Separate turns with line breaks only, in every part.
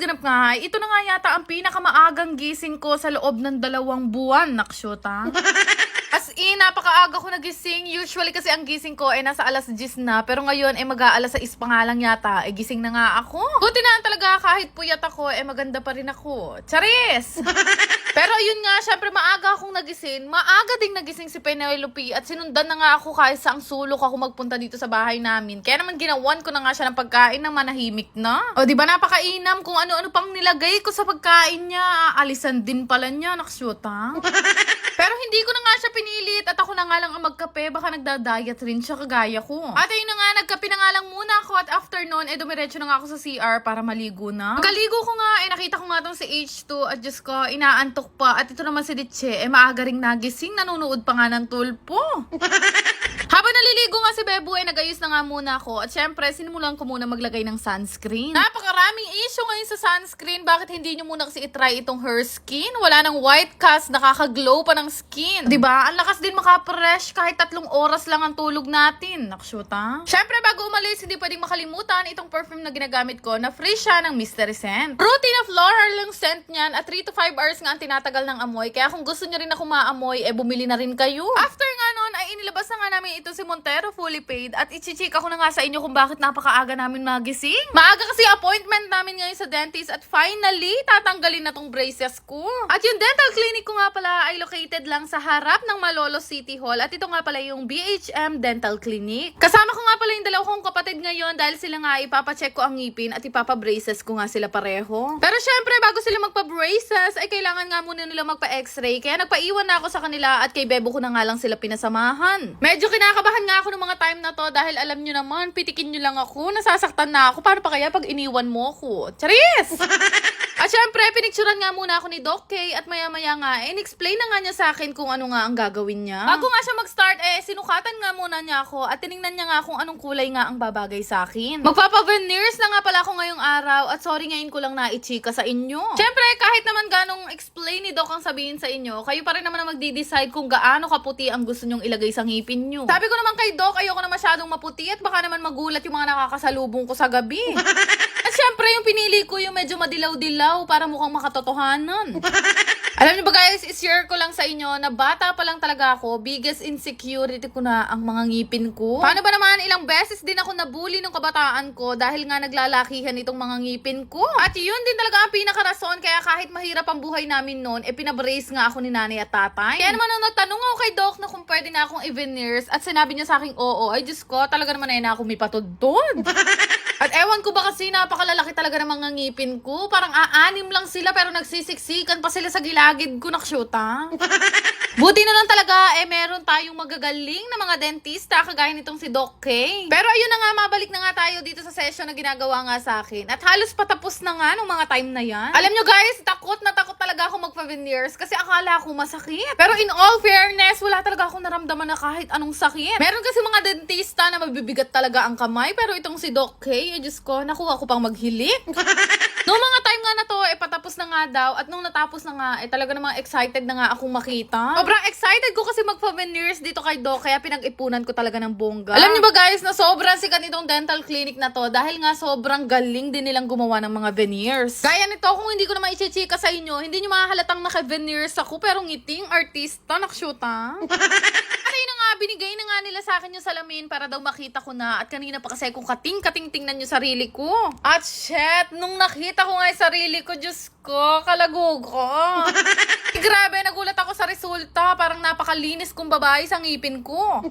ganap nga, ito na nga yata ang pinakamaagang gising ko sa loob ng dalawang buwan, naksyota. As in, napakaaga ko nagising. Usually kasi ang gising ko ay nasa alas 10 na. Pero ngayon ay mag-aalas 6 pa nga lang yata. Eh, gising na nga ako. Buti na talaga kahit puyat ako, eh maganda pa rin ako. Charis! Pero ayun nga, syempre maaga akong nagising. Maaga ding nagising si Penelope at sinundan na nga ako kahit sa ang sulok ako magpunta dito sa bahay namin. Kaya naman ginawan ko na nga siya ng pagkain na manahimik na. O di ba napakainam kung ano-ano pang nilagay ko sa pagkain niya. Aalisan din pala niya, naksyota. Pero hindi ko na nga siya pinilit at ako na nga lang ang magkape. Baka nagda-diet rin siya kagaya ko. At ayun na nga, nagkape na nga lang muna ako at after nun, eh dumiretso na nga ako sa CR para maligo na. Pagkaligo ko nga, eh nakita ko nga tong si H2 at Diyos ko, inaantok pa. At ito naman si Ditche, eh maaga ring nagising, nanonood pa nga ng tulpo. Habang naliligo nga si Bebo, eh nagayos na nga muna ako. At syempre, sinimulan ko muna maglagay ng sunscreen. Napakaraming issue ngayon sa sunscreen. Bakit hindi nyo muna kasi itry itong Her Skin? Wala nang white cast, nakaka-glow pa ng skin. 'Di ba? Ang lakas din maka-fresh kahit tatlong oras lang ang tulog natin. Nakshuta. Syempre, bago umalis, hindi pwedeng makalimutan itong perfume na ginagamit ko na free siya ng Mystery Scent. Fruity na floral yung scent niyan at 3 to 5 hours nga ang tinatagal ng amoy. Kaya kung gusto nyo rin ako maamoy, eh bumili na rin kayo. After nga ay inilabas na nga namin ito si Montero fully paid at ichichika ko na nga sa inyo kung bakit napakaaga namin magising. Maaga kasi appointment namin ngayon sa dentist at finally, tatanggalin na tong braces ko. At yung dental clinic ko nga pala ay located lang sa harap ng Malolo City Hall at ito nga pala yung BHM Dental Clinic. Kasama ko nga pala yung dalawa kong kapatid ngayon dahil sila nga ipapacheck ko ang ngipin at ipapabraces ko nga sila pareho. Pero syempre, bago sila magpa-braces, ay kailangan nga muna nila magpa-x-ray. Kaya nagpaiwan na ako sa kanila at kay Bebo ko na nga lang sila pinasamahan. Medyo kinakabahan nga ako ng mga time na to dahil alam nyo naman, pitikin nyo lang ako, nasasaktan na ako. Paano pa kaya pag iniwan mo ako? Charis! At syempre, pinicturan nga muna ako ni Doc K at maya-maya nga, eh, in-explain na nga niya sa akin kung ano nga ang gagawin niya. Bago nga siya mag-start, eh, sinukatan nga muna niya ako at tiningnan niya nga kung anong kulay nga ang babagay sa akin. Magpapa-veneers na nga pala ako ngayong araw at sorry ngayon ko lang na-ichika sa inyo. Syempre, kahit naman ganong explain ni Doc ang sabihin sa inyo, kayo pa rin naman ang magdi-decide kung gaano kaputi ang gusto nyong ilagay sa ngipin nyo. Sabi ko naman kay Doc, ayoko na masyadong maputi at baka naman magulat yung mga nakakasalubong ko sa gabi. Syempre, yung pinili ko yung medyo madilaw-dilaw para mukhang makatotohanan. Alam niyo ba guys, i-share ko lang sa inyo na bata pa lang talaga ako, biggest insecurity ko na ang mga ngipin ko. Paano ba naman ilang beses din ako nabully nung kabataan ko dahil nga naglalakihan itong mga ngipin ko. At yun din talaga ang pinakarason kaya kahit mahirap ang buhay namin noon, eh pinabrace nga ako ni nanay at tatay. Kaya naman nung nagtanong ako kay Doc na kung pwede na akong i-veneers at sinabi niya sa akin, oo, ay Diyos ko, talaga naman ay na ako may patudtod. At ewan ko ba kasi napakalalaki talaga ng mga ngipin ko. Parang aanim lang sila pero nagsisiksikan pa sila sa gilagid ko naksyuta. Buti na lang talaga eh meron tayong magagaling na mga dentista kagaya nitong si Doc K. Pero ayun na nga, mabalik na nga tayo dito sa session na ginagawa nga sa akin. At halos patapos na nga nung mga time na yan. Alam nyo guys, takot na takot talaga ako magpa-veneers kasi akala ko masakit. Pero in all fairness, wala talaga akong naramdaman na kahit anong sakit. Meron kasi mga dentista na mabibigat talaga ang kamay pero itong si Doc K, eh Diyos ko, nakuha ko pang maghilik. Noong mga time nga na to, eh patapos na nga daw. At nung natapos na nga, eh talaga namang excited na nga akong makita. Sobrang excited ko kasi magpa-veneers dito kay Doc, kaya pinag-ipunan ko talaga ng bongga. Alam niyo ba guys, na sobrang sikat nitong dental clinic na to dahil nga sobrang galing din nilang gumawa ng mga veneers. Gaya nito, kung hindi ko na maichichika sa inyo, hindi nyo mahahalatang naka-veneers ako, pero ngiting artista, nakshuta. binigay na nga nila sa akin yung salamin para daw makita ko na. At kanina pa kasi kung kating-kating tingnan yung sarili ko. At shit, nung nakita ko nga yung sarili ko, Diyos ko, kalagog ko. Grabe, nagulat ako sa resulta. Parang napakalinis kong babae sa ngipin ko.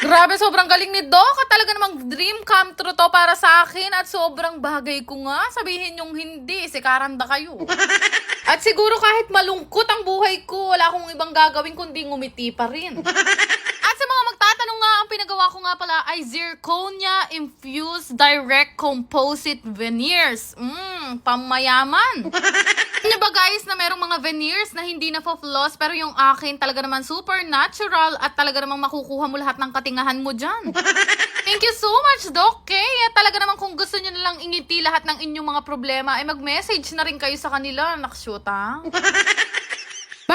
Grabe, sobrang galing ni Doc. At talaga namang dream come true to para sa akin. At sobrang bagay ko nga. Sabihin yung hindi, si Karanda kayo. At siguro kahit malungkot ang buhay ko, wala akong ibang gagawin kundi ngumiti pa rin. At sa mga magtatanong nga, ang pinagawa ko nga pala ay Zirconia Infused Direct Composite Veneers. Mmm, pamayaman. Niyo ba guys na merong mga veneers na hindi na floss pero yung akin talaga naman super natural at talaga namang makukuha mo lahat ng katingahan mo dyan. Thank you so much, Doc Kay. At talaga naman kung gusto niyo na lang ingiti lahat ng inyong mga problema, ay mag-message na rin kayo sa kanila. Nakshoot, ha?